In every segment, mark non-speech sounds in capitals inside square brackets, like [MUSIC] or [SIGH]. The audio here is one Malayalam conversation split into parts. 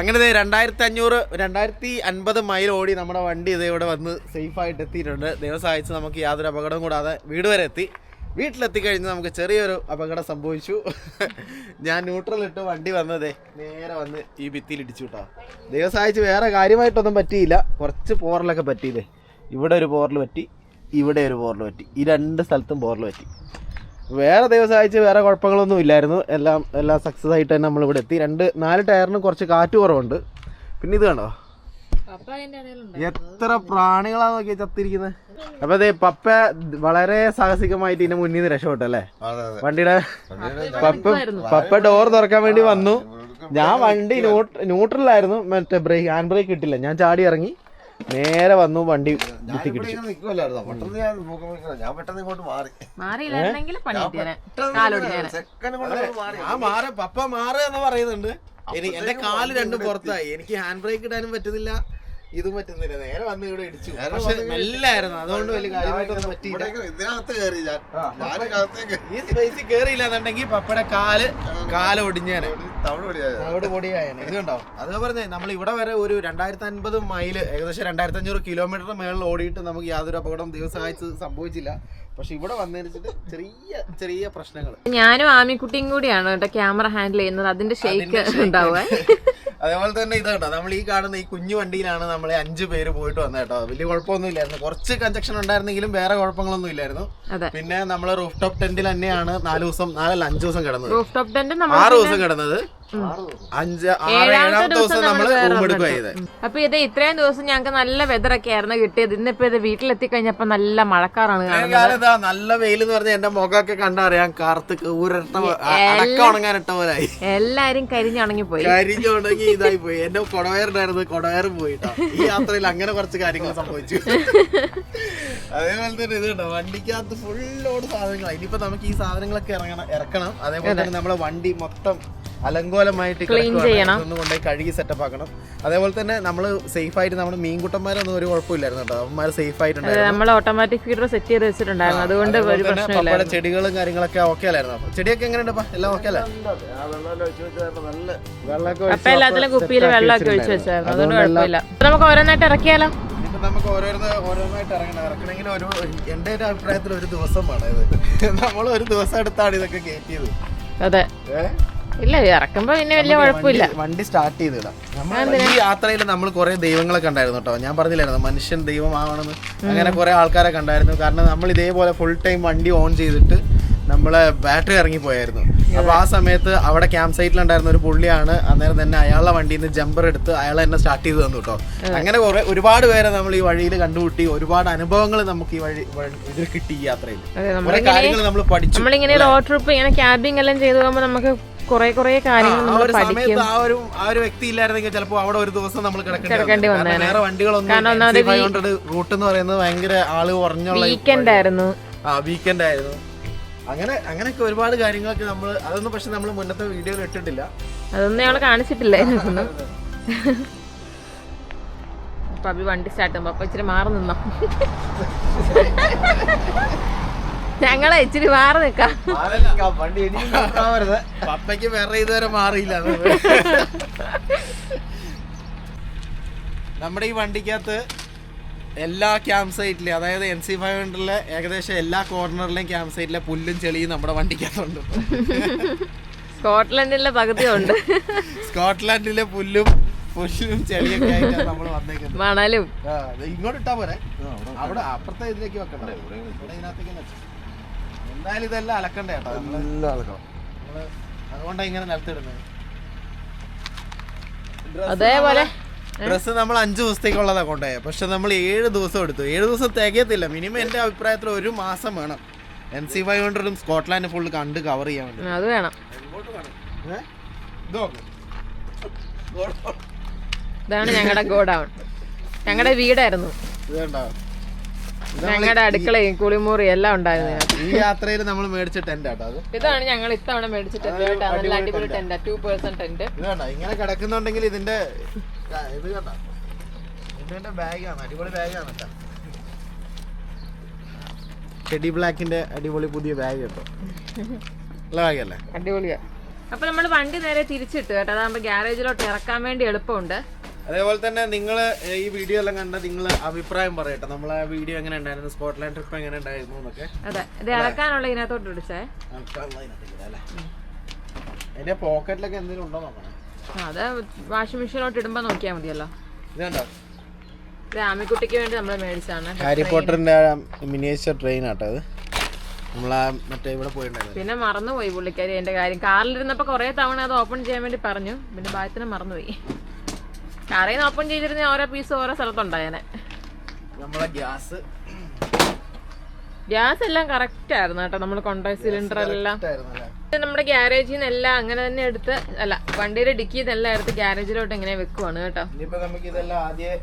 അങ്ങനെ രണ്ടായിരത്തി അഞ്ഞൂറ് രണ്ടായിരത്തി അൻപത് മൈൽ ഓടി നമ്മുടെ വണ്ടി ഇത് ഇവിടെ വന്ന് സേഫായിട്ട് എത്തിയിട്ടുണ്ട്. ദൈവം നമുക്ക് യാതൊരു അപകടവും കൂടാതെ വീട് വരെ എത്തി. വീട്ടിലെത്തി കഴിഞ്ഞ് നമുക്ക് ചെറിയൊരു അപകടം സംഭവിച്ചു. ഞാൻ ന്യൂട്രൽ ഇട്ട് വണ്ടി വന്നതേ നേരെ വന്ന് ഈ ഭിത്തിയിൽ ഇടിച്ചു കേട്ടോ ദൈവം വേറെ കാര്യമായിട്ടൊന്നും പറ്റിയില്ല. കുറച്ച് പോറലൊക്കെ പറ്റിയില്ലേ ഇവിടെ ഒരു പോറൽ പറ്റി ഇവിടെ ഒരു പോറൽ പറ്റി. ഈ രണ്ട് സ്ഥലത്തും പോറൽ പറ്റി. വേറെ ദൈവം സഹായിച്ച് വേറെ കുഴപ്പങ്ങളൊന്നും ഇല്ലായിരുന്നു. എല്ലാം എല്ലാം സക്സസ് ആയിട്ട് തന്നെ നമ്മളിവിടെ എത്തി. രണ്ട് നാല് ടയറിന് കുറച്ച് കാറ്റ് കുറവുണ്ട്. പിന്നെ ഇത് കണ്ടോ? എത്ര പ്രാണികളാ നോക്കിയ ചത്തിരിക്കുന്നത് അപ്പൊ അതെ പപ്പ വളരെ സാഹസികമായിട്ട് ഇതിന്റെ മുന്നിൽ നിന്ന് രക്ഷപ്പെട്ടു അല്ലേ വണ്ടിയുടെ പപ്പ പപ്പ ഡോർ തുറക്കാൻ വേണ്ടി വന്നു. ഞാൻ വണ്ടി ന്യൂട്രലായിരുന്നു മറ്റേ ബ്രേക്ക് ഹാൻഡ് ബ്രേക്ക് കിട്ടില്ല ഞാൻ ചാടി ഇറങ്ങി. നേരെ വന്നു വണ്ടി പപ്പ മാറ എന്ന് പറയുന്നുണ്ട്. എനിക്ക് എന്റെ കാൽ രണ്ടും പുറത്തായി. എനിക്ക് ഹാൻഡ് ബ്രേക്ക് ഇടാനും പറ്റുന്നില്ല. ഇതും പറ്റുന്നില്ല. നേരെ വന്ന് ഇവിടെ ഇടിച്ചു. പക്ഷെ മെല്ലായിരുന്നു അതുകൊണ്ട് വലിയ കാര്യമായിട്ടൊന്നും പറ്റിയില്ല. ഇതിനകത്ത് കയറി ഈ സ്പേസിൽ കേറിയില്ലാന്നുണ്ടെങ്കിൽ പപ്പയുടെ കാൽ കാല ഒടിഞ്ഞേനെ. തവിട് പൊടിയായനെ. ഇത് കണ്ടോ അത് പറഞ്ഞേ നമ്മൾ ഇവിടെ വരെ ഒരു രണ്ടായിരത്തി അൻപത് മൈൽ ഏകദേശം രണ്ടായിരത്തി അഞ്ഞൂറ് കിലോമീറ്റർ മേളിൽ ഓടിയിട്ട് നമുക്ക് യാതൊരു അപകടം ദിവസം സഹായിച്ച് സംഭവിച്ചില്ല. പക്ഷെ ഇവിടെ വന്നിട്ട് ചെറിയ ചെറിയ പ്രശ്നങ്ങൾ ഞാനും ആമിക്കുട്ടിയും കൂടിയാണ് കേട്ടോ ക്യാമറ ഹാൻഡിൽ ചെയ്യുന്നത്. അതിന്റെ ഷെയ്ക്ക് ഉണ്ടാവുക. [LAUGHS] അതേപോലെ തന്നെ ഇത് കേട്ടോ നമ്മൾ ഈ കാണുന്ന ഈ കുഞ്ഞു വണ്ടിയിലാണ് നമ്മൾ അഞ്ചു പേര് പോയിട്ട് വന്നത് കേട്ടോ. വലിയ കുഴപ്പമൊന്നും ഇല്ലായിരുന്നു കുറച്ച് കഞ്ചക്ഷൻ ഉണ്ടായിരുന്നെങ്കിലും വേറെ കുഴപ്പങ്ങളൊന്നും ഇല്ലായിരുന്നു. പിന്നെ നമ്മൾ റൂഫ് ടോപ്പ് ടെന്റിൽ തന്നെയാണ് നാല് ദിവസം നാലല്ല അഞ്ച് ദിവസം കിടന്നത്. റൂഫ് ടോപ്പ് ടെന്റ് ആറ് ദിവസം കിടന്നത്. അഞ്ച് ഏഴാമത്തെ ദിവസം നമ്മൾ റൂം എടുക്കുക ചെയ്തത് അപ്പൊ ഇത് ഇത്രയും ദിവസം ഞങ്ങൾക്ക് നല്ല വെതറൊക്കെ ആയിരുന്നു കിട്ടിയത്. ഇന്നിപ്പോ ഇത് വീട്ടിലെത്തി കഴിഞ്ഞപ്പോ നല്ല മഴക്കാറാണ് നല്ല വെയിൽ എന്ന് പറഞ്ഞാൽ എന്റെ മുഖമൊക്കെ കണ്ടറിയാം. കാർത്ത് ഊരട്ട അടക്ക ഉണങ്ങാനിട്ട പോലായി. എല്ലാരും കരിഞ്ഞുണങ്ങി. പോയി കരിഞ്ഞുണ്ടെങ്കിൽ ഇതായി പോയി. എന്റെ കൊടവയറുണ്ടായിരുന്നു കൊടവയർ പോയിട്ടോ. ഈ യാത്രയിൽ അങ്ങനെ കുറച്ച് കാര്യങ്ങൾ സംഭവിച്ചു. അതേപോലെ തന്നെ ഇത് കണ്ടോ വണ്ടിക്കകത്ത് ഫുള്ളോട് ലോഡ് സാധനങ്ങളാണ് ഇനിയിപ്പോ നമുക്ക് ഈ സാധനങ്ങളൊക്കെ ഇറങ്ങണം ഇറക്കണം. അതേപോലെ തന്നെ നമ്മളെ വണ്ടി മൊത്തം അലങ്കോലമായിട്ട് ക്ലീൻ ചെയ്യണം. ഒന്ന് കൊണ്ടുപോയി കഴുകി സെറ്റപ്പ് ആക്കണം അതേപോലെ തന്നെ നമ്മൾ സേഫ് ആയിട്ട് നമ്മുടെ മീൻകുട്ടന്മാരൊന്നും ഒരു കുഴപ്പമില്ലായിരുന്നു കേട്ടോ. അവന്മാർ സേഫ് ആയിട്ടുണ്ടായിരുന്നു നമ്മൾ ഓട്ടോമാറ്റിക് ഫീഡർ സെറ്റ് ചെയ്ത് വെച്ചിട്ടുണ്ടായിരുന്നു. അതുകൊണ്ട് ഒരു പ്രശ്നമില്ല ചെടികളും കാര്യങ്ങളൊക്കെ ഓക്കെ അല്ലായിരുന്നു? ചെടിയൊക്കെ എങ്ങനെയുണ്ട്? എല്ലാം ഓക്കെ അല്ലേ? ആ വെള്ളം ഒഴിച്ച് വെച്ചാൽ നല്ല വെള്ളമൊക്കെ അപ്പൊ എല്ലാത്തിലും കുപ്പിയിൽ വെള്ളമൊക്കെ ഒഴിച്ചു വെച്ചായിരുന്നു. അതുകൊണ്ട് കുഴപ്പമില്ല. നമുക്ക് ഓരോന്നായിട്ട് ഇറക്കിയാലോ? നമുക്ക് ഓരോരുന്ന് ഓരോന്നായിട്ട് ഇറങ്ങണം. ഇറക്കണമെങ്കിൽ ഒരു എന്റെ ഒരു അഭിപ്രായത്തിൽ ഒരു ദിവസം വേണം ഇത്. നമ്മൾ ഒരു ദിവസം എടുത്താണ് ഇതൊക്കെ കയറ്റിയത്. അതെ. ഏ? ഇല്ല ഇറക്കുമ്പോ പിന്നെ വലിയ കുഴപ്പമില്ല. വണ്ടി- സ്റ്റാർട്ട് ചെയ്തിടാം. നമ്മൾ ഈ യാത്രയിൽ നമ്മൾ കുറെ ദൈവങ്ങളെ കണ്ടായിരുന്നു കേട്ടോ. ഞാൻ പറഞ്ഞില്ലായിരുന്നു മനുഷ്യൻ ദൈവമാവണമെന്ന്. അങ്ങനെ കുറെ ആൾക്കാരെ കണ്ടായിരുന്നു. കാരണം നമ്മൾ ഇതേപോലെ ഫുൾ ടൈം വണ്ടി ഓൺ ചെയ്തിട്ട് നമ്മളെ ബാറ്ററി ഇറങ്ങി പോയായിരുന്നു. അപ്പൊ ആ സമയത്ത് അവിടെ ക്യാമ്പ് സൈറ്റിലുണ്ടായിരുന്ന ഒരു പുള്ളിയാണ് അന്നേരം തന്നെ അയാളുടെ വണ്ടിയിൽ നിന്ന് ജമ്പർ എടുത്ത് അയാൾ എന്നെ സ്റ്റാർട്ട് ചെയ്ത് തന്നു കേട്ടോ അങ്ങനെ കുറെ ഒരുപാട് പേരെ നമ്മൾ ഈ വഴിയിൽ കണ്ടുമുട്ടി ഒരുപാട് അനുഭവങ്ങൾ നമുക്ക് ഈ വഴി ഇതിൽ കിട്ടി ഈ യാത്രയിൽ കുറെ കാര്യങ്ങൾ നമ്മൾ പഠിച്ചു. നമ്മളിങ്ങനെ റോഡ് ട്രിപ്പ് ഇങ്ങനെ ക്യാമ്പിംഗ് എല്ലാം ചെയ്തു പോകുമ്പോൾ നമുക്ക് കുറെ കുറെ കാര്യങ്ങൾ നമ്മൾ ഒരു പഠിക്കും. ആ ഒരു ആ ഒരു വ്യക്തി ഇല്ലായിരുന്നെങ്കിൽ ചിലപ്പോൾ അവിടെ ഒരു ദിവസം നമ്മൾ കിടക്കേണ്ടി വന്നേനെ. കാരണം റൂട്ട് എന്ന് പറയുന്നത് ഭയങ്കര ആൾ കുറഞ്ഞുള്ള വീക്കെൻഡ് ആയിരുന്നു. ആ വീക്കെൻഡ് ആയിരുന്നു. അങ്ങനെ അങ്ങനെയൊക്കെ ഒരുപാട് കാര്യങ്ങളൊക്കെ നമ്മൾ അതൊന്നും പക്ഷെ നമ്മൾ മുന്നത്തെ വീഡിയോയിൽ ഇട്ടിട്ടില്ല. അതൊന്നും ഞങ്ങൾ കാണിച്ചിട്ടില്ല അപ്പൊ അഭി വണ്ടി സ്റ്റാർട്ട് ചെയ്യുമ്പോ അപ്പൊ ഇച്ചിരി മാറി നിന്നോ. ഞങ്ങളെ ഇച്ചിരി മാറി നിക്കാം. വണ്ടി പപ്പയ്ക്ക് വേറെ ഇതുവരെ മാറിയില്ല. [LAUGHS] നമ്മുടെ ഈ വണ്ടിക്കകത്ത് എല്ലാ ക്യാമ്പ് സൈറ്റിലെ അതായത് എൻ സി ഫൈവ് ഹൺഡ്രഡിലെ ഏകദേശം എല്ലാ കോർണറിലെയും ക്യാമ്പ് സൈറ്റിലെ പുല്ലും ചെളിയും നമ്മുടെ വണ്ടിക്കകത്തുണ്ട്. സ്കോട്ട്ലൻഡിലെ പകുതി ഉണ്ട് സ്കോട്ട്ലൻഡിലെ പുല്ലും പുല്ലും ചെളിയൊക്കെ ആയിട്ടാണ് നമ്മൾ വന്നേക്കുന്നത്. മണലും. ആ, ഇങ്ങോട്ട് ഇട്ടാ പോരെ. അവിടെ അപ്പുറത്തെ ഇതിലേക്ക് വെക്കണ്ട. ഇതിനകത്തേക്ക്. എന്തായാലും ഇതെല്ലാം അലക്കണ്ടേ കേട്ടോ അതുകൊണ്ടാണ് ഇങ്ങനെ നിലത്തിടുന്നത്. അതേപോലെ ഡ്രസ്സ് നമ്മൾ അഞ്ചു ദിവസത്തേക്കുള്ളതാ കൊണ്ടുപോയത് പക്ഷെ നമ്മൾ ഏഴ് ദിവസം എടുത്തു. ഏഴ് ദിവസം തികയത്തില്ല. മിനിമം എന്റെ അഭിപ്രായത്തിൽ ഒരു മാസം വേണം. എൻ സി ഫൈവ് ഹൺഡ്രഡും സ്കോട്ട്ലാൻഡ് ഫുള്ള് കണ്ട് കവർ ചെയ്യാൻ വേണ്ടി. അത് വേണം. ഇതാണ് ഞങ്ങളുടെ ഗോഡൗൺ. ഞങ്ങളുടെ വീടായിരുന്നു. ഇത് കണ്ടോ? ഞങ്ങളുടെ അടുക്കളയും കുളിമുറി എല്ലാം ഉണ്ടായിരുന്നു ഈ യാത്രയിൽ നമ്മൾ മേടിച്ച ടെന്റ് ഇതാണ് ഞങ്ങൾ ഇത്തവണ മേടിച്ചിട്ട് നല്ല അടിപൊളി ടെന്റ് ടു പേഴ്സൺ ടെന്റ് ഇത് കണ്ടോ ഇങ്ങനെ കിടക്കുന്നുണ്ടെങ്കിൽ ഇതിന്റെ ഇത് കണ്ടോ? ഇതിന്റെ ബാഗാണ് അടിപൊളി ബാഗാണ് കേട്ടോ. ടെഡി ബ്ലാക്കിന്റെ അടിപൊളി പുതിയ ബാഗ് കേട്ടോ. നല്ല ബാഗല്ലേ? അടിപൊളിയാ. അപ്പൊ നമ്മൾ വണ്ടി നേരെ തിരിച്ചിട്ട് കേട്ടോ. അതാകുമ്പോ ഗ്യാരേജിലോട്ട് ഇറക്കാൻ വേണ്ടി എളുപ്പമുണ്ട്. അതേപോലെ തന്നെ നിങ്ങൾ ഈ വീഡിയോ എല്ലാം കണ്ട നിങ്ങൾ അഭിപ്രായം പറയട്ടെ നമ്മളെ വീഡിയോ എങ്ങനെ ഉണ്ടായിരുന്നു? സ്കോട്ട്ലാൻഡ് ട്രിപ്പ് എങ്ങനെ ഉണ്ടായിരുന്നു എന്നൊക്കെ. അതെ. ഇത് ഇറക്കാനുള്ള ഇതിനകത്തോട്ട് വിളിച്ചേ അതിന്റെ പോക്കറ്റിലൊക്കെ എന്തെങ്കിലും ഉണ്ടോ നോക്കണം? അത് വാഷിംഗ് മെഷീനോട്ട് ഇടുമ്പോ നോക്കിയാൽ മതിയല്ലോ. ഇത് കണ്ടോ ഇത് ആമിക്കുട്ടിക്ക് വേണ്ടി നമ്മൾ മേടിച്ചാണ് ഹാരി പോട്ടറിന്റെ മിനിയേച്ചർ ട്രെയിൻ ആട്ടോ അത്. നമ്മളാ മറ്റേ ഇവിടെ പോയിട്ടുണ്ടായിരുന്നു പിന്നെ മറന്നുപോയി പുള്ളിക്കാരി എന്റെ കാര്യം. കാറിലിരുന്നപ്പോ കൊറേ തവണ അത് ഓപ്പൺ ചെയ്യാൻ വേണ്ടി പറഞ്ഞു. പിന്നെ ഭാഗത്തിന് മറന്നുപോയി. കാറിൽ നിന്ന് ഓപ്പൺ ചെയ്തിരുന്ന ഓരോ പീസ് ഓരോ സ്ഥലത്തുണ്ടായേനെ നമ്മളെ ഗ്യാസ്. ഗ്യാസ് എല്ലാം കറക്റ്റ് ആയിരുന്നു കേട്ടോ. നമ്മൾ കൊണ്ടുപോയ സിലിണ്ടർ എല്ലാം. നമ്മുടെ ഗ്യാരേജിൽ നിന്ന് എല്ലാം അങ്ങനെ തന്നെ എടുത്ത് അല്ല വണ്ടിയുടെ ഡിക്കിയിൽ നിന്നെല്ലാം എടുത്ത് ഗ്യാരേജിലോട്ട് ഇങ്ങനെ വെക്കുവാണ് കേട്ടോ. ഇനിയിപ്പോ നമുക്ക് ഇതെല്ലാം ആദ്യം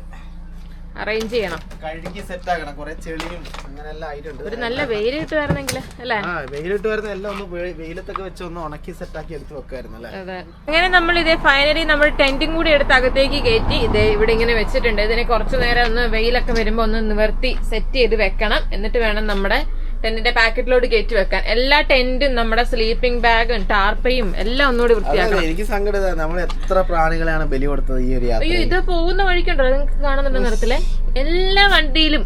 അറേഞ്ച് ചെയ്യണം. കഴുകി സെറ്റ് ആക്കണം. കുറെ ചെളിയും അങ്ങനെ എല്ലാം ആയിട്ടുണ്ട് ഒരു നല്ല വെയിൽ കിട്ടുമായിരുന്നെങ്കിൽ അല്ലേ? ആ വെയിലിട്ട് വരുന്ന എല്ലാം ഒന്ന് വെയിലത്തൊക്കെ വെച്ച് ഒന്ന് ഉണക്കി സെറ്റ് ആക്കി എടുത്ത് വെക്കായിരുന്നു അല്ലേ? അതെ. അങ്ങനെ നമ്മൾ ഇതേ ഫൈനലി നമ്മൾ ടെന്റും കൂടി എടുത്ത് അകത്തേക്ക് കയറ്റി ഇതേ ഇവിടെ ഇങ്ങനെ വെച്ചിട്ടുണ്ട്. ഇതിനെ കുറച്ചു നേരം ഒന്ന് വെയിലൊക്കെ വരുമ്പോ ഒന്ന് നിവർത്തി സെറ്റ് ചെയ്ത് വെക്കണം. എന്നിട്ട് വേണം നമ്മുടെ ടെന്റിന്റെ പാക്കറ്റിലോട്ട് കയറ്റി വെക്കാൻ. എല്ലാ ടെന്റും നമ്മുടെ സ്ലീപ്പിംഗ് ബാഗും ടാർപ്പയും എല്ലാം ഒന്നുകൂടി വൃത്തിയാക്കണം. എനിക്ക് സങ്കടം നമ്മൾ എത്ര പ്രാണികളെയാണ് ബലി കൊടുത്തത് ഈ ഒരു അയ്യോ ഇത് പോകുന്ന വഴിക്കുണ്ടോ? നിങ്ങൾക്ക് കാണുന്നുണ്ടോ നിറത്തിലെ? എല്ലാ വണ്ടിയിലും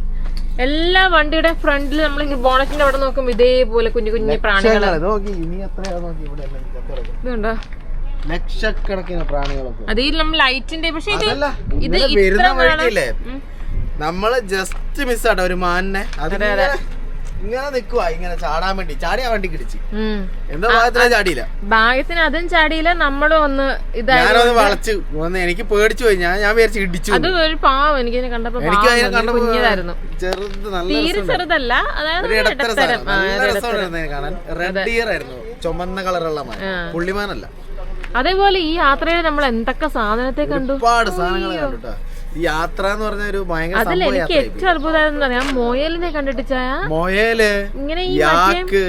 എല്ലാ വണ്ടിയുടെ ഫ്രണ്ടിൽ നമ്മൾ ബോണറ്റിന്റെ അവിടെ നോക്കുമ്പോ ഇതേപോലെ കുഞ്ഞു കുഞ്ഞു. ഇതുണ്ടോ? ലക്ഷക്കണക്കിന് പ്രാണികളൊക്കെ. അതിൽ നമ്മൾ ലൈറ്റിന്റെ പക്ഷെ ഇത് വരുന്ന വഴിക്കില്ലേ. നമ്മൾ ജസ്റ്റ് മിസ്സാട്ടോ ഒരു മാനിനെ. അതെ ഇങ്ങനെ ഇങ്ങനെ നിക്കുവാ ഇങ്ങനെ ചാടാൻ വേണ്ടി. ചാടിയാ വണ്ടി കിടിച്ച്. എന്താ ഭാഗത്തിനെ ചാടിയില്ല? ഭാഗ്യത്തിന് അതും ചാടിയില്ല നമ്മളും ഒന്ന് ഇതായി വളച്ചു വന്ന് എനിക്ക് പേടിച്ചു പോയി. ഞാൻ ഞാൻ വിചാരിച്ചു ഇടിച്ചു അത് ഒരു പാവം എനിക്ക് കണ്ടപ്പോ എനിക്ക് അതിനെ തോന്നി. കണ്ടപ്പോ കുഞ്ഞിതായിരുന്നു. ചെറുത് നല്ല തീരെ ചെറുതല്ല അതായത് കാണാൻ. റെഡ് ഡിയർ ആയിരുന്നു. ചുമന്ന കളറുള്ള മാൻ. പുള്ളിമാനല്ല. അതേപോലെ ഈ യാത്രയിൽ നമ്മൾ എന്തൊക്കെ സാധനത്തെ കണ്ടു? ഒരുപാട് സാധനങ്ങൾ കണ്ടുട്ടോ ഈ യാത്ര എന്ന് പറഞ്ഞ ഒരു ഭയങ്കര അതിൽ എനിക്ക് ഏറ്റവും അത്ഭുതമായിരുന്നു മോയലിനെ കണ്ടിട്ട് ചായ മൊയൽ ഇങ്ങനെ ഈ യാക്ക്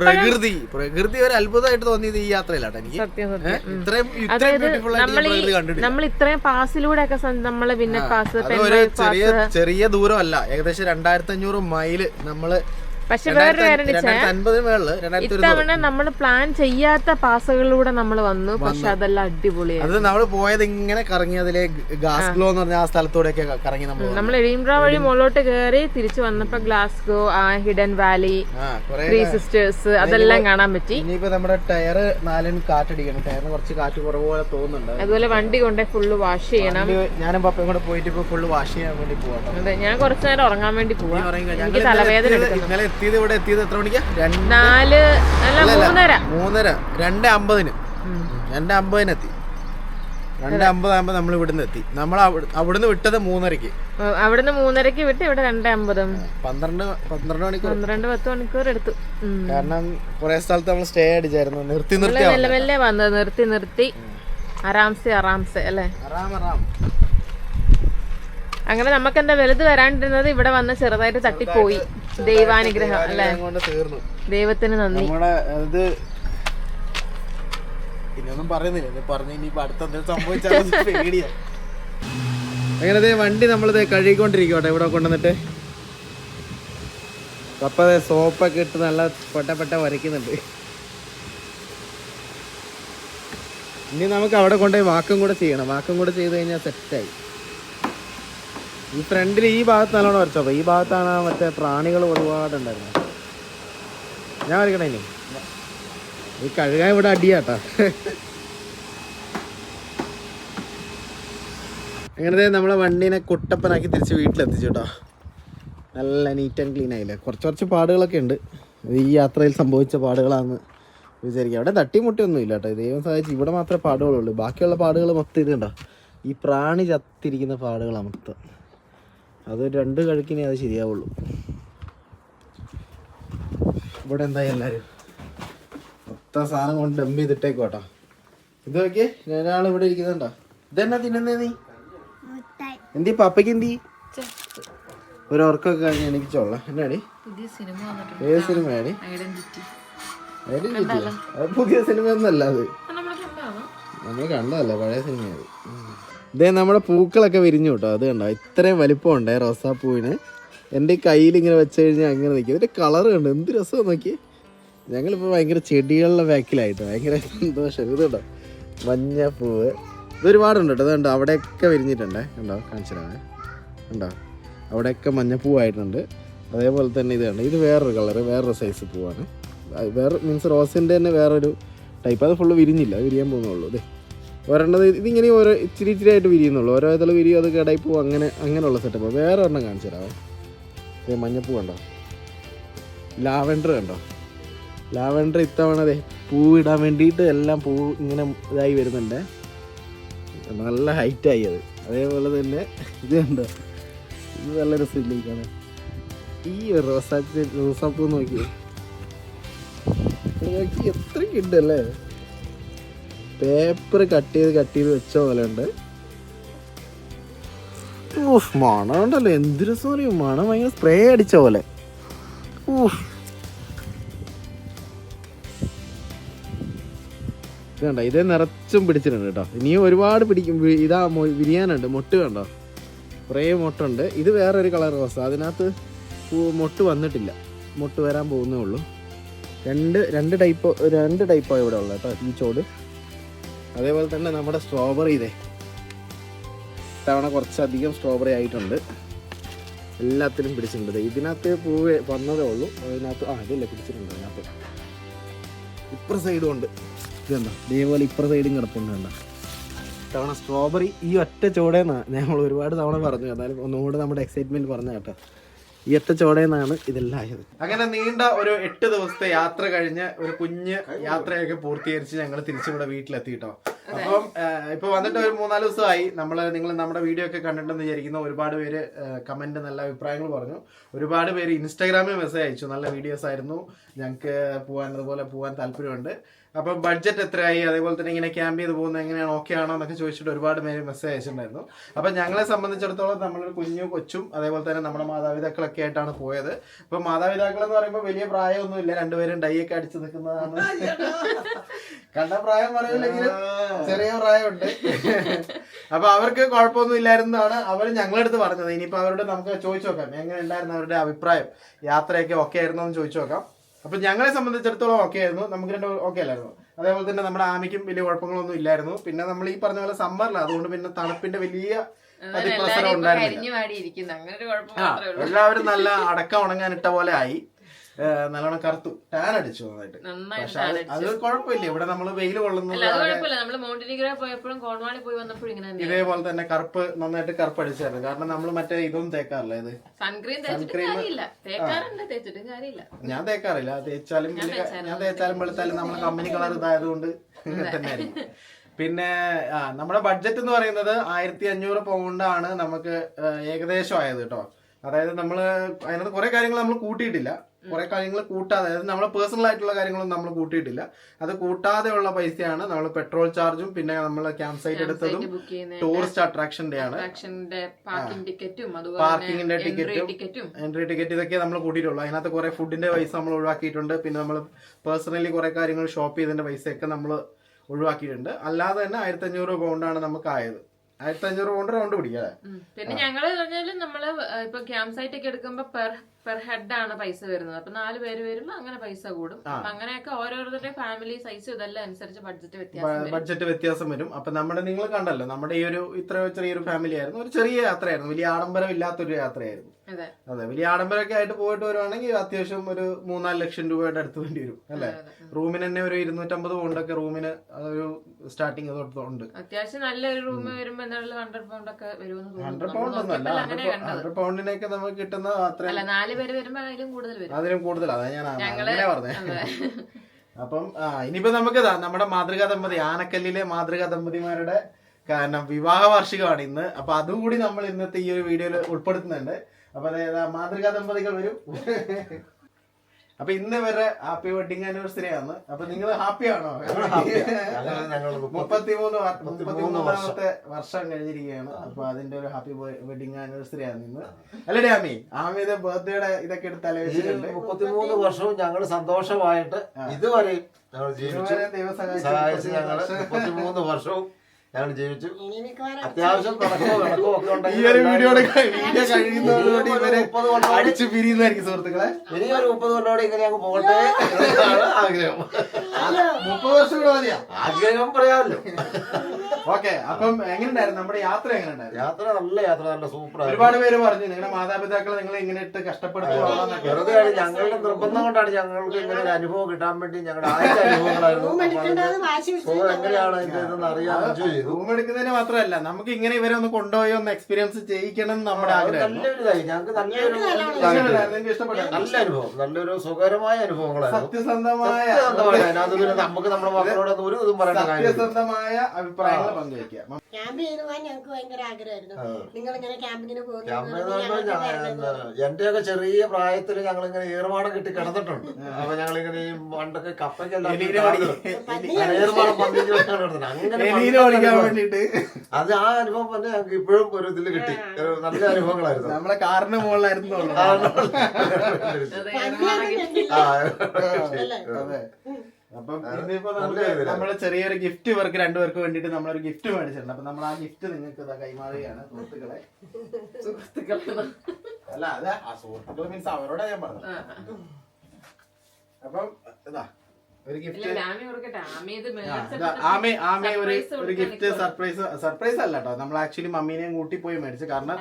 പ്രകൃതി പ്രകൃതി ഒരു അത്ഭുതമായിട്ട് തോന്നിയത് ഈ യാത്രയിലാട്ടോ എനിക്ക്. സത്യം സത്യം? ഇത്രയും ഇത്രയും അതായത് ബ്യൂട്ടിഫുൾ ആയിട്ട് നമ്മൾ ഈ പ്രകൃതി കണ്ടിട്ടില്ല. നമ്മൾ ഇത്രയും പാസിലൂടെ ഒക്കെ നമ്മൾ പിന്നെ പാസ് അത് ഒരു ചെറിയ ചെറിയ ദൂരമല്ല. ഏകദേശം രണ്ടായിരത്തി അഞ്ഞൂറ് മൈൽ നമ്മൾ പക്ഷെ വേറൊരു കാര്യം ഇത്തവണ നമ്മൾ പ്ലാൻ ചെയ്യാത്ത പാസുകളിലൂടെ നമ്മൾ വന്നു. പക്ഷെ അതെല്ലാം അടിപൊളിയായി. അത് നമ്മൾ പോയത് ഇങ്ങനെ കറങ്ങി അതിലെ ഗാസ് ഗ്ലോ എന്ന് പറഞ്ഞ ആ സ്ഥലത്തൂടെയൊക്കെ കറങ്ങി നമ്മൾ. നമ്മൾ എഡീംബ്ര വഴി മുകളിലോട്ട് കയറി തിരിച്ചു വന്നപ്പോ ഗ്ലാസ്ഗോ ആ ഹിഡൻ വാലി ത്രീ സിസ്റ്റേഴ്സ് അതെല്ലാം കാണാൻ പറ്റി. ഇനിയിപ്പോ നമ്മുടെ ടയറ് നാലിന് കാറ്റടിക്കണം. ടയറിന് കുറച്ച് കാറ്റ് കുറവ് പോലെ തോന്നുന്നുണ്ട്. അതുപോലെ വണ്ടി കൊണ്ടേ ഫുള്ള് വാഷ് ചെയ്യണം. ഞാനും പപ്പയും കൂടെ പോയിട്ട് ഇപ്പൊ ഫുള്ള് വാഷ് ചെയ്യാൻ വേണ്ടി പോവാം അതെ ഞാൻ കുറച്ചു നേരം ഉറങ്ങാൻ വേണ്ടി പോവാം. എനിക്ക് തലവേദന എടുക്കണം എത്തിയത് ഇവിടെ എത്തിയത് എത്ര മണിക്കാ? നാല് മൂന്നര. മൂന്നര. രണ്ട് അമ്പതിന്. രണ്ട് അമ്പതിന് എത്തി. രണ്ട് അമ്പതാകുമ്പോ നമ്മൾ ഇവിടുന്ന് എത്തി. നമ്മൾ അവി- അവിടുന്ന് വിട്ടത് മൂന്നരക്ക് അവിടുന്ന് മൂന്നരക്ക് വിട്ട് ഇവിടെ രണ്ട് അമ്പതും. പന്ത്രണ്ട് പന്ത്രണ്ട് മണിക്കൂർ. പന്ത്രണ്ട് പത്ത് മണിക്കൂർ എടുത്തു. കാരണം കുറെ സ്ഥലത്ത് നമ്മൾ സ്റ്റേ അടിച്ചായിരുന്നു. നിർത്തി നിർത്തി മെല്ലെ മെല്ലെ വന്നത്. നിർത്തി നിർത്തി. ആറാംസെ ആറാംസെ അല്ലേ? അങ്ങനെ നമുക്ക് എന്താ വലുത് വരാണ്ടിരുന്നത് ഇവിടെ വന്ന് ചെറുതായിട്ട് തട്ടിപ്പോയി. ദൈവാനുഗ്രഹം അല്ലേ? കൊണ്ട് തീർന്നു. ദൈവത്തിന് നന്ദി. നമ്മുടെ ഇത് ഇനിയൊന്നും പറയുന്നില്ല. ഇനി പറഞ്ഞു ഇനി അടുത്ത എന്തെങ്കിലും സംഭവിച്ചാൽ പേടിയാ. അങ്ങനെ ദേ വണ്ടി നമ്മളിത് കഴുകിക്കൊണ്ടിരിക്കട്ടെ ഇവിടെ കൊണ്ടുവന്നിട്ട്. അപ്പം ദേ സോപ്പൊക്കെ ഇട്ട് നല്ല പെട്ട പെട്ട വരയ്ക്കുന്നുണ്ട്. ഇനി നമുക്ക് അവിടെ കൊണ്ടുപോയി വാക്കും കൂടെ ചെയ്യണം. വാക്കും കൂടെ ചെയ്ത് കഴിഞ്ഞാൽ സെറ്റായി ഈ ഫ്രണ്ടിൽ ഈ ഭാഗത്ത് നല്ലോണം വരച്ചോ. ഈ ഭാഗത്താണ് മറ്റേ പ്രാണികൾ ഒരുപാടുണ്ടായിരുന്നത് ഞാൻ വരയ്ക്കണേ ഇനി? ഈ കഴുകാൻ ഇവിടെ അടിയാട്ടാ. അങ്ങനെ നമ്മളെ വണ്ടീനെ കുട്ടപ്പനാക്കി തിരിച്ച് വീട്ടിലെത്തിച്ചു കേട്ടോ നല്ല നീറ്റ് ആൻഡ് ക്ലീൻ ആയില്ലേ? കുറച്ച് കുറച്ച് പാടുകളൊക്കെ ഉണ്ട്. ഈ യാത്രയിൽ സംഭവിച്ച പാടുകളാണെന്ന് വിചാരിക്കുക അവിടെ തട്ടിമുട്ടിയൊന്നും ഇല്ല കേട്ടോ ദൈവം സഹായിച്ച് ഇവിടെ മാത്രമേ പാടുകളുള്ളൂ. ബാക്കിയുള്ള പാടുകൾ മൊത്തം ഇത് കണ്ടോ? ഈ പ്രാണി ചത്തിരിക്കുന്ന പാടുകളാണ് മൊത്തം. അത് രണ്ട് കഴുക്കിനെ അത് ശരിയാവുള്ളൂ. ഇവിടെ എന്തായി എല്ലാവരും മൊത്തം സാധനം കൊണ്ട് ഡംപ് ചെയ്തിട്ടേക്കോട്ടോ ഇത് നോക്കിയേ ഒരാൾ ഇവിടെ ഇരിക്കുന്നുണ്ടോ? ഇതെന്നാ തിന്നുന്നേ നീ? എന്തി പപ്പയ്ക്ക് എന്തി ഒരു ഉറക്കൊക്കെ കഴിഞ്ഞ് എനിക്ക് ചൊള്ള. എന്നാടി? പുതിയ സിനിമ വന്നിട്ടുണ്ട്. ഏത് സിനിമയാടി? ഐഡന്റിറ്റി. പുതിയ സിനിമ ഒന്നല്ല അത് നമ്മൾ കണ്ടതല്ല പഴയ സിനിമയത് ഇതേ നമ്മുടെ പൂക്കളൊക്കെ വിരിഞ്ഞു കേട്ടോ. അത് കണ്ടോ? ഇത്രയും വലിപ്പമുണ്ടേ റോസാപ്പൂവിന്. എന്റെ കയ്യിൽ ഇങ്ങനെ വെച്ച് കഴിഞ്ഞാൽ അങ്ങനെ നിൽക്കും. ഇതിന്റെ കളർ കണ്ട്? എന്ത് രസമാണ് നോക്കി ഞങ്ങളിപ്പോൾ ഭയങ്കര ചെടികളുടെ ബാക്കിലായിട്ട്. ഭയങ്കര സന്തോഷം. ഇത് കേട്ടോ മഞ്ഞ പൂവ്. ഇതൊരുപാടുണ്ട് കേട്ടോ. അതുണ്ട് അവിടെയൊക്കെ വിരിഞ്ഞിട്ടുണ്ടേ. കണ്ടോ? കാണിച്ചു കണ്ടോ? അവിടെയൊക്കെ മഞ്ഞപ്പൂവായിട്ടുണ്ട്. അതേപോലെ തന്നെ ഇത് കണ്ടോ? ഇത് വേറൊരു കളറ് വേറൊരു സൈസ് പൂവാണ്. വേറെ മീൻസ് റോസിന്റെ തന്നെ വേറൊരു ടൈപ്പ്. അത് ഫുള്ള് വിരിഞ്ഞില്ല. അത് വിരിയാൻ പോകുന്നുള്ളൂ ഇതേ ഒരെണ്ണത് ഇതിങ്ങനെ ഓരോ ഇച്ചിരി ഇച്ചിരി ആയിട്ട് വിരിയുന്നുള്ളൂ. ഓരോ ഇതിൽ വിരിയും അത് കടയിൽ പോകും അങ്ങനെ അങ്ങനെയുള്ള സെറ്റപ്പ് വേറെ ഒരെണ്ണം കാണിച്ചു തരാമേ മഞ്ഞപ്പൂ കണ്ടോ? ലാവൻഡർ കണ്ടോ? ലാവൻഡർ ഇത്തവണ ദേ പൂവിടാൻ വേണ്ടിയിട്ട് എല്ലാം പൂ ഇങ്ങനെ ഇതായി വരുന്നുണ്ട്. നല്ല ഹൈറ്റായി അത്. അതേപോലെ തന്നെ ഇത് കണ്ടോ? ഇത് നല്ല രസമില്ലേക്കാണ് ഈ ഒരു റോസാ റോസാപ്പൂ നോക്കി നോക്കി എത്ര ഉണ്ട് അല്ലേ? പേപ്പർ കട്ട് ചെയ്ത് കട്ട് ചെയ്ത് വെച്ച പോലെ ഉണ്ട് ഊഫ് മണം ഉണ്ടല്ലോ. എന്ത് രസം അറിയും? മണം ഭയങ്കര സ്പ്രേ അടിച്ച പോലെ. ഊഫ് ഇത് നിറച്ചും പിടിച്ചിട്ടുണ്ട് കേട്ടോ. ഇനിയും ഒരുപാട് പിടിക്കും. ഇതാ വിരിയാനുണ്ട്. മൊട്ട് കണ്ടോ? കുറേ മൊട്ടുണ്ട്. ഇത് വേറെ ഒരു കളർ റോസ. അതിനകത്ത് മൊട്ട് വന്നിട്ടില്ല. മൊട്ട് വരാൻ പോകുന്നേ ഉള്ളൂ. രണ്ട് രണ്ട് ടൈപ്പ് രണ്ട് ടൈപ്പാണ് ഇവിടെ ഉള്ളത് കേട്ടോ ഈ ചോട്. അതേപോലെ തന്നെ നമ്മുടെ സ്ട്രോബെറി ഇതേ. ഇത്തവണ കുറച്ചധികം സ്ട്രോബെറി ആയിട്ടുണ്ട്. എല്ലാത്തിലും പിടിച്ചിട്ടുണ്ട് ഇതിനകത്ത് പൂവ് വന്നതേ ഉള്ളൂ. അതിനകത്ത് ആ ഇതില്ല പിടിച്ചിട്ടുണ്ട് അതിനകത്ത്. ഇപ്പുറ സൈഡും ഉണ്ട്. ഇതെന്താ ഇതേപോലെ ഇപ്പുറ സൈഡും കിടപ്പുണ്ട് കണ്ടോ? തവണ സ്ട്രോബെറി ഈ ഒറ്റ ചോടേന്നാ. ഞങ്ങൾ ഒരുപാട് തവണ പറഞ്ഞു. എന്നാലും ഒന്നുകൂടെ നമ്മുടെ എക്സൈറ്റ്മെന്റ് പറഞ്ഞ കേട്ടോ. ഈ ഒറ്റ ചോടേന്നാണ് ഇതെല്ലാം ആയത് അങ്ങനെ നീണ്ട ഒരു എട്ട് ദിവസത്തെ യാത്ര കഴിഞ്ഞ് ഒരു കുഞ്ഞ് യാത്രയൊക്കെ പൂർത്തീകരിച്ച് ഞങ്ങൾ തിരിച്ചിവിടെ വീട്ടിലെത്തി കേട്ടോ അപ്പം ഇപ്പൊ വന്നിട്ട് ഒരു മൂന്നാൽ ദിവസമായി. നമ്മൾ നിങ്ങൾ നമ്മുടെ വീഡിയോ ഒക്കെ കണ്ടിട്ടുണ്ടെന്ന് വിചാരിക്കുന്ന. ഒരുപാട് പേര് കമന്റ് നല്ല അഭിപ്രായങ്ങൾ പറഞ്ഞു. ഒരുപാട് പേര് ഇൻസ്റ്റാഗ്രാമിൽ മെസ്സേജ് അയച്ചു. നല്ല വീഡിയോസ് ആയിരുന്നു. ഞങ്ങൾക്ക് പോകാൻ അതുപോലെ പോകാൻ താല്പര്യമുണ്ട്. അപ്പം ബഡ്ജറ്റ് എത്രയായി? അതേപോലെ തന്നെ ഇങ്ങനെ ക്യാമ്പ് ചെയ്ത് പോകുന്നത് എങ്ങനെയാണ്? ഓക്കെ ആണോ എന്നൊക്കെ ചോദിച്ചിട്ട് ഒരുപാട് പേര് മെസ്സേജ് അയച്ചിട്ടുണ്ടായിരുന്നു. അപ്പം ഞങ്ങളെ സംബന്ധിച്ചിടത്തോളം നമ്മളൊരു കുഞ്ഞു കൊച്ചും അതേപോലെ തന്നെ നമ്മുടെ മാതാപിതാക്കളൊക്കെ ആയിട്ടാണ് പോയത്. അപ്പം മാതാപിതാക്കൾ എന്ന് പറയുമ്പോൾ വലിയ പ്രായമൊന്നുമില്ല. രണ്ടുപേരും ഡൈ ഒക്കെ അടിച്ചു നിൽക്കുന്നതാണ്. കണ്ട പ്രായം പറയില്ലെങ്കിലും ചെറിയ പ്രായമുണ്ട്. അപ്പൊ അവർക്ക് കുഴപ്പമൊന്നും ഇല്ലായിരുന്നാണ് അവർ അടുത്ത് പറഞ്ഞത്. ഇനിയിപ്പോ അവരോട് നമുക്ക് ചോദിച്ചു നോക്കാം. എങ്ങനെ ഉണ്ടായിരുന്നു അവരുടെ അഭിപ്രായം? യാത്രയൊക്കെ ഓക്കെ ആയിരുന്നോ എന്ന് ചോദിച്ചു നോക്കാം. അപ്പൊ ഞങ്ങളെ സംബന്ധിച്ചിടത്തോളം ഓക്കെ ആയിരുന്നു. നമുക്ക് രണ്ട് ഓക്കെ അല്ലായിരുന്നു. അതേപോലെ തന്നെ നമ്മുടെ ആമിക്കും വലിയ കുഴപ്പങ്ങളൊന്നും ഇല്ലായിരുന്നു. പിന്നെ നമ്മൾ ഈ പറഞ്ഞ പോലെ സമ്മറില്ല അതുകൊണ്ട് പിന്നെ തണുപ്പിന്റെ വലിയ അതിപ്രസരം ഉണ്ടായിരുന്നില്ല. എല്ലാവരും നല്ല അടക്കം ഉണങ്ങാനിട്ട പോലെ ആയി. നല്ലോണം കറുത്തു. ടാൻ അടിച്ചു നന്നായിട്ട്. പക്ഷെ അത് അത് കുഴപ്പമില്ല. ഇവിടെ നമ്മൾ വെയിൽ കൊള്ളുന്നു അല്ല അത് കുഴപ്പമില്ല. നമ്മൾ മോണ്ടിനിഗ്ര പോയപ്പോഴും പോയി വന്നപ്പോഴും ഇങ്ങനെ തന്നെ ഇതേപോലെ തന്നെ കറുപ്പ് നന്നായിട്ട് കറുപ്പ് അടിച്ചായിരുന്നു. കാരണം നമ്മൾ മറ്റേ ഇതൊന്നും തേക്കാറില്ല ഇത്. സൺക്രീം തേച്ചിട്ടും കാര്യമില്ല. തേക്കാറുണ്ട് തേച്ചിട്ടും കാര്യമില്ല. ഞാൻ തേക്കാറില്ല. തേച്ചാലും വലിയ ഞാൻ തേച്ചാലും വെളുത്താലും നമ്മുടെ കമ്പനി കളർ ഇതായതുകൊണ്ട് തന്നെയായിരിക്കും. പിന്നെ ആ നമ്മുടെ ബഡ്ജറ്റ് എന്ന് പറയുന്നത് ആയിരത്തി അഞ്ഞൂറ് പൗണ്ടാണ് നമുക്ക് ഏകദേശം ആയത് കേട്ടോ. അതായത് നമ്മൾ അതിനകത്ത് കുറെ കാര്യങ്ങൾ നമ്മൾ കൂട്ടിയിട്ടില്ല. കുറെ കാര്യങ്ങൾ കൂട്ടാതെ അതായത് നമ്മളെ പേഴ്സണൽ ആയിട്ടുള്ള കാര്യങ്ങളൊന്നും നമ്മൾ കൂട്ടിയിട്ടില്ല. അത് കൂട്ടാതെയുള്ള പൈസയാണ് നമ്മൾ പെട്രോൾ ചാർജും പിന്നെ നമ്മൾ ക്യാമ്പ് സൈറ്റ് എടുത്തതും ടൂറിസ്റ്റ് അട്രാക്ഷന്റെ ആണ്. പാർക്കിംഗിന്റെ പാർക്കിംഗ് ടിക്കറ്റും പാർക്കിങ്ങിന്റെ എൻട്രി ടിക്കറ്റും ടിക്കറ്റും എൻട്രി ടിക്കറ്റ് ഇതൊക്കെ നമ്മൾ കൂട്ടിയിട്ടുള്ളൂ. അതിനകത്ത് കുറെ ഫുഡിന്റെ പൈസ നമ്മൾ ഒഴിവാക്കിയിട്ടുണ്ട്. പിന്നെ നമ്മൾ പേഴ്സണലി കുറെ കാര്യങ്ങൾ ഷോപ്പ് ചെയ്തതിന്റെ പൈസയൊക്കെ നമ്മൾ ഒഴിവാക്കിയിട്ടുണ്ട്. അല്ലാതെ തന്നെ ആയിരത്തി അഞ്ഞൂറ് പൗണ്ടാണ് നമുക്ക് ആയത്. ആയിരത്തി അഞ്ഞൂറ് പൗണ്ട് റൗണ്ട് പിടിക്കാതെ പിന്നെ ഞങ്ങൾ പറഞ്ഞാലും നമ്മൾ ഇപ്പൊ ക്യാമ്പ് സൈറ്റ് ഒക്കെ എടുക്കുമ്പോ പെർ പെർ ഹെഡ് ആണ് പൈസ വരുന്നത്. അപ്പൊ നാല് പേര് വരുമ്പോ അങ്ങനെ പൈസ കൂടും. അപ്പൊ അങ്ങനെയൊക്കെ ഓരോരുത്തരുടെ ഫാമിലി സൈസ് ഇതെല്ലാം അനുസരിച്ച് ബഡ്ജറ്റ് വ്യത്യാസം ബഡ്ജറ്റ് വ്യത്യാസം വരും. അപ്പൊ നമ്മുടെ നിങ്ങൾ കണ്ടല്ലോ നമ്മുടെ ഈ ഒരു ഇത്ര ചെറിയൊരു ഫാമിലി ആയിരുന്നു. ഒരു ചെറിയ യാത്രയായിരുന്നു. വലിയ ആഡംബരം ഇല്ലാത്തൊരു യാത്രയായിരുന്നു. അതെ. വലിയ ആഡംബരമൊക്കെ ആയിട്ട് പോയിട്ട് വരുവാണെങ്കിൽ അത്യാവശ്യം ഒരു മൂന്നാൽ ലക്ഷം രൂപയുടെ അടുത്ത് വേണ്ടി വരും അല്ലെ? റൂമിന് തന്നെ ഒരു ഇരുന്നൂറ്റമ്പത് പൗണ്ടൊക്കെ റൂമിന് ഒരു സ്റ്റാർട്ടിങ് ഉണ്ട്. അത്യാവശ്യം നല്ലൊരു റൂം വരുമ്പോൾ ഹൺഡ്രഡ് പൗണ്ടൊക്കെ ഹൺഡ്രഡ് പൗണ്ടൊന്നും പൗണ്ട് ഒന്നല്ല കണ്ടത്. ഹൺഡ്രഡ് പൗണ്ടിനൊക്കെ നമുക്ക് കിട്ടുന്ന അത്ര അല്ല നാല് പേര് വരുമ്പോ അതിലും കൂടുതൽ വരും. അതിലും കൂടുതൽ. അതാ ഞാൻ അങ്ങനെ അതെ. അപ്പം ആ ഇനിയിപ്പോ നമുക്ക് നമ്മുടെ മാതൃകാ ദമ്പതി ആനക്കല്ലിലെ മാതൃകാ ദമ്പതിമാരുടെ കാരണം വിവാഹ വാർഷികമാണ് ഇന്ന്. അപ്പൊ അതുകൂടി നമ്മൾ ഇന്നത്തെ ഈ ഒരു വീഡിയോയിൽ ഉൾപ്പെടുത്തുന്നുണ്ട്. അപ്പൊ അതായത് മാതൃകാ ദമ്പതികൾ വരും. അപ്പൊ ഇന്ന് വരെ ഹാപ്പി വെഡിങ് ആനിവേഴ്സറി ആണ്. അപ്പൊ നിങ്ങൾ ഹാപ്പി ആണോ? മുപ്പത്തിമൂന്ന് മുപ്പത്തിമൂന്നാമത്തെ വർഷം. കഴിഞ്ഞിരിക്കുകയാണ്. അപ്പൊ അതിന്റെ ഒരു ഹാപ്പി വെഡിങ് ആനിവേഴ്സറി ആണ് ഇന്ന്. അല്ലേ ആമി ആമിയുടെ ബർത്ത്ഡേയുടെ ഇതൊക്കെ എടുത്ത് ആലോചിച്ചിട്ടുണ്ട് മുപ്പത്തിമൂന്ന് വർഷവും ഞങ്ങൾ സന്തോഷമായിട്ട് ഇതുവരെ ഞങ്ങൾ ജീവിച്ചു. മുപ്പത്തിമൂന്ന് വർഷവും ഞങ്ങൾ ജീവിച്ചു. അത്യാവശ്യം നടക്കോ കിടക്കോ ഒക്കെ ഈ ഉണ്ടെങ്കിൽ ഒരു വീഡിയോയുടെ വീഡിയോ കഴിയുന്നതോടുകൂടി ഇവരെ അടിച്ചു പിരിയുന്നതായിരിക്കും സുഹൃത്തുക്കളെ. ഇനി ഒരു മുപ്പത് കൊല്ലോടെ ഇങ്ങനെ അങ്ങ് പോകട്ടെ. എന്നാണ് ആഗ്രഹം. മുപ്പത് വർഷം കൂടെ മതിയാ. ആഗ്രഹം പറയാമല്ലോ. ഓക്കെ അപ്പം എങ്ങനെയുണ്ടായിരുന്നു? നമ്മുടെ യാത്ര എങ്ങനെയുണ്ടായിരുന്നു? യാത്ര നല്ല യാത്ര നല്ല സൂപ്പർ ഒരുപാട് പേര് പറഞ്ഞു നിങ്ങളുടെ മാതാപിതാക്കളെ നിങ്ങൾ ഇങ്ങനെ ഇട്ട് കഷ്ടപ്പെടുത്തു വെറുതെ ആണ്. ഞങ്ങളുടെ നിർബന്ധം കൊണ്ടാണ് ഞങ്ങൾക്ക് ഇങ്ങനെ ഒരു അനുഭവം കിട്ടാൻ വേണ്ടി ഞങ്ങളുടെ ആദ്യ അനുഭവങ്ങളായിരുന്നു. അപ്പൊ അതിന്റെ സുഖം എങ്ങനെയാണ് അതിന്റെ ഇതെന്ന് അറിയാൻ ചെയ്തു റൂം എടുക്കുന്നതിന് മാത്രമല്ല നമുക്ക് ഇങ്ങനെ ഇവരെ ഒന്ന് കൊണ്ടുപോയി ഒന്ന് എക്സ്പീരിയൻസ് ചെയ്യിക്കണം എന്ന് നമ്മുടെ ആഗ്രഹം. നല്ലൊരു ഇതായി ഞങ്ങൾക്ക് നല്ലൊരു നിങ്ങൾക്ക് ഇഷ്ടപ്പെട്ടോ? നല്ല അനുഭവം. നല്ലൊരു സുഖകരമായ അനുഭവങ്ങളായിരുന്നു. സത്യസന്ധമായ സത്യസന്ധമായ അതിനകത്ത് പിന്നെ നമുക്ക് നമ്മുടെ മക്കളോട് ഒരു ഇതും പറയേണ്ട കാര്യമില്ല. സത്യസന്ധമായ അഭിപ്രായങ്ങൾ പങ്കുവയ്ക്കുക. ക്യാമ്പ് ചെയ്ത് പോകാൻ ഞങ്ങൾക്ക് ഭയങ്കര ആഗ്രഹമായിരുന്നു. നിങ്ങൾ ഇങ്ങനെ ക്യാമ്പിങ്ങിന് പോകുന്നത് എന്റെയൊക്കെ ചെറിയ പ്രായത്തിൽ ഞങ്ങൾ ഇങ്ങനെ ഈർമാടം കിട്ടി കിടന്നിട്ടുണ്ട്. അപ്പൊ ഞങ്ങൾ ഇങ്ങനെ ഈ പണ്ടൊക്കെ കപ്പയ്ക്ക് അത് ആ അനുഭവം തന്നെ ഞങ്ങൾക്ക് ഇപ്പോഴും ഒരു ഇതിൽ കിട്ടി. നല്ല അനുഭവങ്ങളായിരുന്നു. നമ്മളെ കാറിന് മുകളിലായിരുന്നു. ആ, അപ്പം നല്ല നമുക്ക്. നമ്മൾ ചെറിയൊരു ഗിഫ്റ്റ് ഇവർക്ക് രണ്ടുപേർക്ക് വേണ്ടിട്ട് നമ്മളൊരു ഗിഫ്റ്റ് മേടിച്ചിട്ടുണ്ട്. അപ്പൊ നമ്മൾ ആ ഗിഫ്റ്റ് നിങ്ങൾക്ക് ഇതാ കൈമാറുകയാണ് സുഹൃത്തുക്കളെ. അല്ല അതെ ആ സുഹൃത്തുക്കൾ മീൻസ് അവരോടാ ഞാൻ പറഞ്ഞത്. അപ്പം ഇതാ ഒരു ഗിഫ്റ്റ് ആമേ ആമേ ഒരു ഒരു ഗിഫ്റ്റ് സർപ്രൈസ് സർപ്രൈസ് അല്ല കേട്ടോ നമ്മൾ ആക്ച്വലി മമ്മീനെയും കൂട്ടി പോയി മേടിച്ചു. കാരണം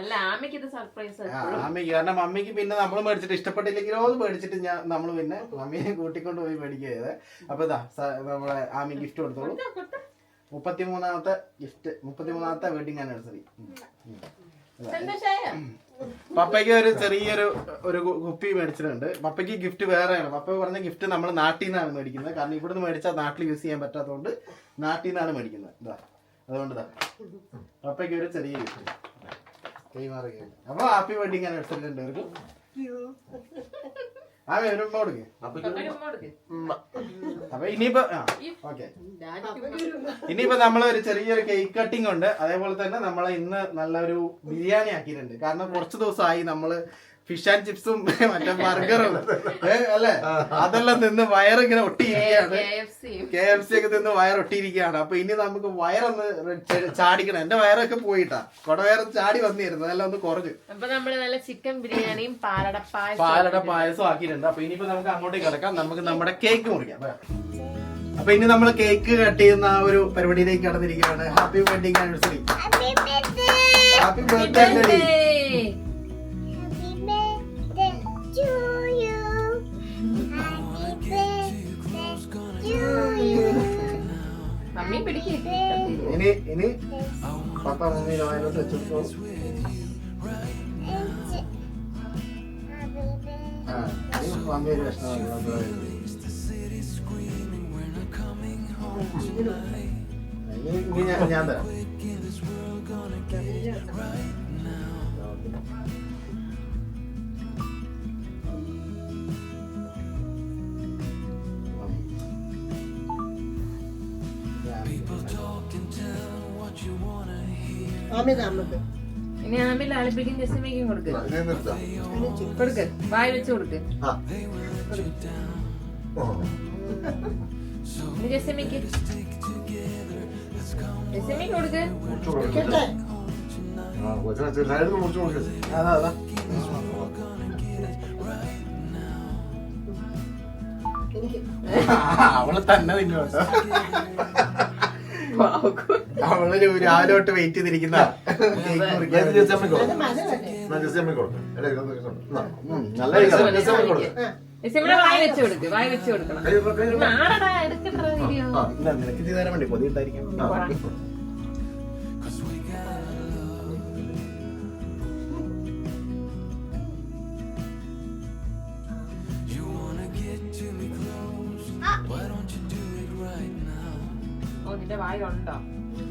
ആമയ്ക്ക് കാരണം മമ്മിക്ക് പിന്നെ നമ്മൾ മേടിച്ചിട്ട് ഇഷ്ടപ്പെട്ടില്ലെങ്കിലോ അത് മേടിച്ചിട്ട് ഞാൻ നമ്മൾ പിന്നെ മമ്മീനെ കൂട്ടിക്കൊണ്ട് പോയി മേടിക്കുക ചെയ്തത് അപ്പൊ ഇതാ നമ്മളെ ആമി ഗിഫ്റ്റ് കൊടുത്തോളൂ. മുപ്പത്തിമൂന്നാമത്തെ ഗിഫ്റ്റ് മുപ്പത്തിമൂന്നാമത്തെ വെഡിങ് ആനിവേഴ്സറി പപ്പയ്ക്ക് ഒരു ചെറിയൊരു ഒരു കുപ്പി മേടിച്ചിട്ടുണ്ട്. പപ്പയ്ക്ക് ഗിഫ്റ്റ് വേറെയാണ്. പപ്പ പറഞ്ഞ ഗിഫ്റ്റ് നമ്മൾ നാട്ടിൽ നിന്നാണ് മേടിക്കുന്നത്. കാരണം ഇവിടുന്ന് മേടിച്ചാൽ നാട്ടിൽ യൂസ് ചെയ്യാൻ പറ്റാത്തതുകൊണ്ട് നാട്ടിൽ നിന്നാണ് മേടിക്കുന്നത്. ഇതാ അതുകൊണ്ട് ഇതാ പപ്പയ്ക്ക് ഒരു ചെറിയ ഗിഫ്റ്റ് കൈമാറുകയാണ്. അപ്പൊ ഹാപ്പി വെഡിങ് ആനിവേഴ്സറി രണ്ടുപേർക്കും ആ വരുമ്പോ കൊടുക്കേ. അപ്പൊ ഇനിയിപ്പോ ഓക്കെ. ഇനിയിപ്പോ നമ്മളൊരു ചെറിയൊരു കേക്ക് കട്ടിംഗ് ഉണ്ട്. അതേപോലെ തന്നെ നമ്മൾ ഇന്ന് നല്ലൊരു ബിരിയാണി ആക്കിയിട്ടുണ്ട്. കാരണം കുറച്ച് ദിവസമായി നമ്മൾ ഫിഷ് ആൻഡ് ചിപ്സും മറ്റേ ബർഗറും അല്ലേ? അതെല്ലാം നിന്ന് വയറിങ്ങനെ ഒട്ടിയിരിക്കുകയാണ്. K F C. ഒക്കെ നിന്ന് വയർ ഒട്ടിയിരിക്കുകയാണ് അപ്പൊ ഇനി നമുക്ക് വയറൊന്ന് ഒന്ന് ചാടിക്കണം. എന്റെ വയറൊക്കെ പോയിട്ടാ. കൊടവയറ് ചാടി വന്നിരുന്നു. അതെല്ലാം ഒന്ന് കുറഞ്ഞു. അപ്പൊ നമ്മൾ നല്ല ചിക്കൻ ബിരിയാണിയും പാലട പായസം പാലട പായസം ആക്കിയിട്ടുണ്ട്. അപ്പൊ ഇനിയിപ്പോ നമുക്ക് അങ്ങോട്ടേക്ക് കിടക്കാം. നമുക്ക് നമ്മുടെ കേക്ക് മുറിക്കാം. അപ്പൊ ഇനി നമ്മൾ കേക്ക് കട്ട് ചെയ്യുന്ന ആ ഒരു പരിപാടിയിലേക്ക് കടന്നിരിക്കുകയാണ്. Happy wedding anniversary happy birthday Hey! Mummy പിടിക്കേ ഇനി ഇനി പപ്പ മമ്മി വായിലോട്ട് വെച്ചോളൂ ആ ഇനി മമ്മി ഒരു വിഷമം ഇനി ഇനി ഞാൻ ഞാൻ തരാം ആമിത നമുക്ക് ഇനി ആമിൽ ലാളിപ്പിക്കും ജസ്മിക്കും കൊടുക്ക്. കൊടുക്ക്. വായി വെച്ച് കൊടുക്ക്. ആ. ജസ്മിക്ക് ജസ്മയ്ക്ക് കൊടുക്ക്. അവൾ തന്നെ തിന്നോട്ടോ [LAUGHS] അവൾ രാവിലെ തൊട്ട് വെയിറ്റ് ചെയ്തിരിക്കുന്ന ഞാൻ ജസ്റ്റ് വേണ്ടി? കൊടുക്കാം.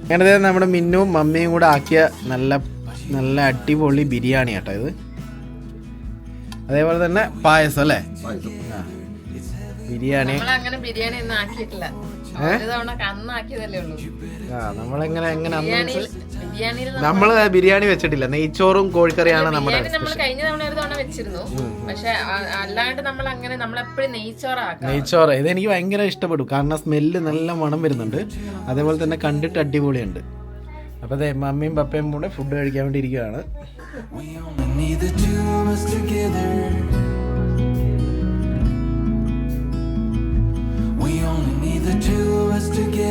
അങ്ങനെ നമ്മുടെ മിന്നും മമ്മിയും കൂടെ ആക്കിയ നല്ല നല്ല അടിപൊളി ബിരിയാണി കേട്ടോ ഇത്. അതേപോലെ തന്നെ പായസം അല്ലേ. ബിരിയാണി. അങ്ങനെ ബിരിയാണി ഒന്നും ആക്കിയിട്ടില്ല. നമ്മളെങ്ങനെ എങ്ങനെ നമ്മൾ ബിരിയാണി വെച്ചിട്ടില്ല. നെയ്ച്ചോറും കോഴിക്കറിയാണ് നമ്മുടെ നമ്മൾ കഴിഞ്ഞ തവണ ഒരു തവണ വെച്ചിരുന്നു. പക്ഷെ അല്ലാണ്ട് നമ്മൾ അങ്ങനെ നമ്മളെപ്പോഴും നെയ്ച്ചോറാക്കാം നെയ്ച്ചോറ്. ഇത് എനിക്ക് ഭയങ്കര ഇഷ്ടപ്പെടും. കാരണം സ്മെല്ല് നല്ല മണം വരുന്നുണ്ട്. അതേപോലെ തന്നെ കണ്ടിട്ട് അടിപൊളിയുണ്ട്. അപ്പൊ അതെ മമ്മിയും പപ്പയും കൂടെ ഫുഡ് കഴിക്കാൻ വേണ്ടി ഇരിക്കുകയാണ് two of us together.